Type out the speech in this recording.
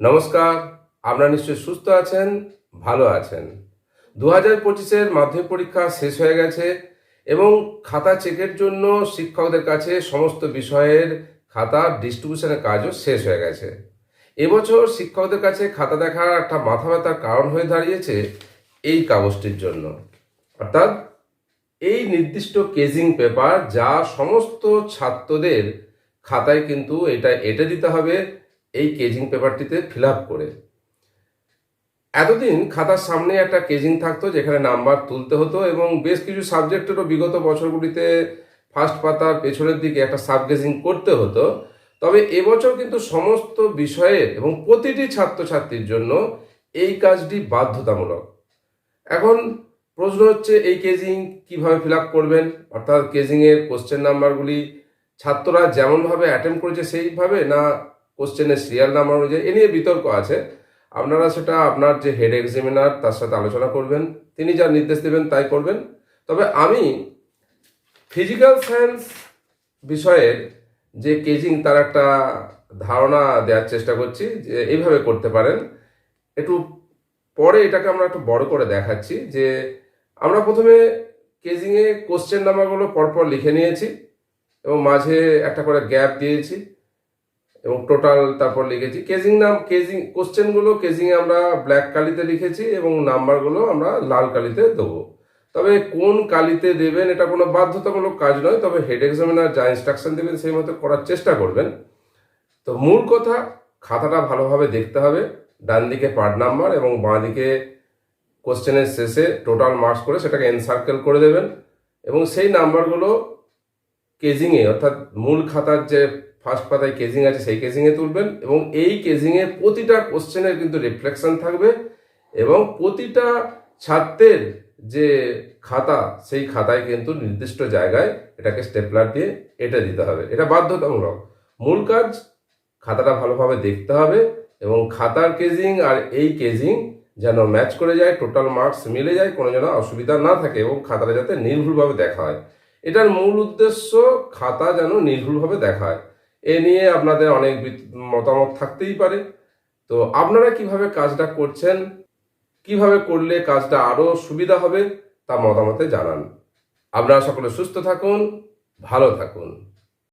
নমস্কার, আপনারা নিশ্চয়ই সুস্থ আছেন, ভালো আছেন। দু হাজার পঁচিশের মাধ্যমিক পরীক্ষা শেষ হয়ে গেছে এবং খাতা চেকের জন্য শিক্ষকদের কাছে সমস্ত বিষয়ের খাতা ডিস্ট্রিবিউশনের কাজও শেষ হয়ে গেছে। এবছর শিক্ষকদের কাছে খাতা দেখার একটা মাথা ব্যথার কারণ হয়ে দাঁড়িয়েছে এই কাগজটির জন্য। অর্থাৎ এই নির্দিষ্ট কেজিং পেপার যা সমস্ত ছাত্রদের খাতায় কিন্তু এটা এঁটে দিতে হবে এই কেজিং পেপারটিতে ফিল আপ করে। এতদিন খাতার সামনে একটা কেজিং থাকতো, যেখানে নাম্বার তুলতে হতো এবং বেশ কিছু সাবজেক্টেরও বিগত বছরগুলিতে ফার্স্ট পাতার পেছনের দিকে একটা সাব গেজিং করতে হতো। তবে এবছর কিন্তু সমস্ত বিষয়ের এবং প্রতিটি ছাত্রছাত্রীর জন্য এই কাজটি বাধ্যতামূলক। এখন প্রশ্ন হচ্ছে, এই কেজিং কীভাবে ফিল আপ করবেন? অর্থাৎ কেজিংয়ের কোশ্চেন নাম্বারগুলি ছাত্ররা যেমনভাবে অ্যাটেম্প করেছে সেইভাবে, না কোশ্চেনের সিরিয়াল নাম্বার অনুযায়ী, এ নিয়ে বিতর্ক আছে। আপনারা সেটা আপনার যে হেড এক্সামিনার তার সাথে আলোচনা করবেন। তিনি যা নির্দেশ দেবেন তাই করবেন। তবে আমি ফিজিক্যাল সায়েন্স বিষয়ের যে কেজিং, তার একটা ধারণা দেওয়ার চেষ্টা করছি যে এইভাবে করতে পারেন। একটু পরে এটাকে আমরা একটু বড় করে দেখাচ্ছি যে আমরা প্রথমে কেজিংয়ে কোশ্চেন নাম্বারগুলো পরপর লিখে নিয়েছি এবং মাঝে একটা করে গ্যাপ দিয়েছি। এবং টোটাল তারপর লিখেছি। কেজিং নাম, কেজিং কোশ্চেনগুলো কেজিংয়ে আমরা ব্ল্যাক কালিতে লিখেছি এবং নাম্বারগুলো আমরা লাল কালিতে দেবো। তবে কোন কালিতে দেবেন এটা কোনো বাধ্যতামূলক কাজ নয়, তবে হেড এক্সামিনার যা ইনস্ট্রাকশন দেবেন সেই মতো করার চেষ্টা করবেন। তো মূল কথা, খাতাটা ভালোভাবে দেখতে হবে, ডান দিকে পার্ট নাম্বার এবং বাঁ দিকে কোশ্চেনের শেষে টোটাল মার্কস করে সেটাকে এনসার্কেল করে দেবেন। এবং সেই নাম্বারগুলো কেজিংয়ে অর্থাৎ মূল খাতার যে ফার্স্ট পাতায় কেজিং আছে, সেই কেজিংয়ে তুলবেন এবং এই কেজিংয়ে প্রতিটা কোশ্চেনের কিন্তু রিফ্লেকশন থাকবে এবং প্রতিটা ছাত্রের যে খাতা, সেই খাতায় কিন্তু নির্দিষ্ট জায়গায় এটাকে স্টেপলার দিয়ে এটা দিতে হবে। এটা বাধ্যতামূলক। মূল কাজ, খাতাটা ভালোভাবে দেখতে হবে এবং খাতার কেজিং আর এই কেজিং যেন ম্যাচ করে যায় টোটাল মার্কস মিলে যায়, কোনো যেন অসুবিধা না থাকে এবং খাতাটা যাতে নির্ভুলভাবে দেখা হয়। এটার মূল উদ্দেশ্য খাতা যেন নির্ভুলভাবে দেখা হয় এ নিয়ে আপনাদের অনেক মতামত থাকতেই পারে। তো আপনারা কীভাবে কাজটা করছেন, কীভাবে করলে কাজটা আরও সুবিধা হবে তা মতামতে জানান। আপনারা সকলে সুস্থ থাকুন, ভালো থাকুন।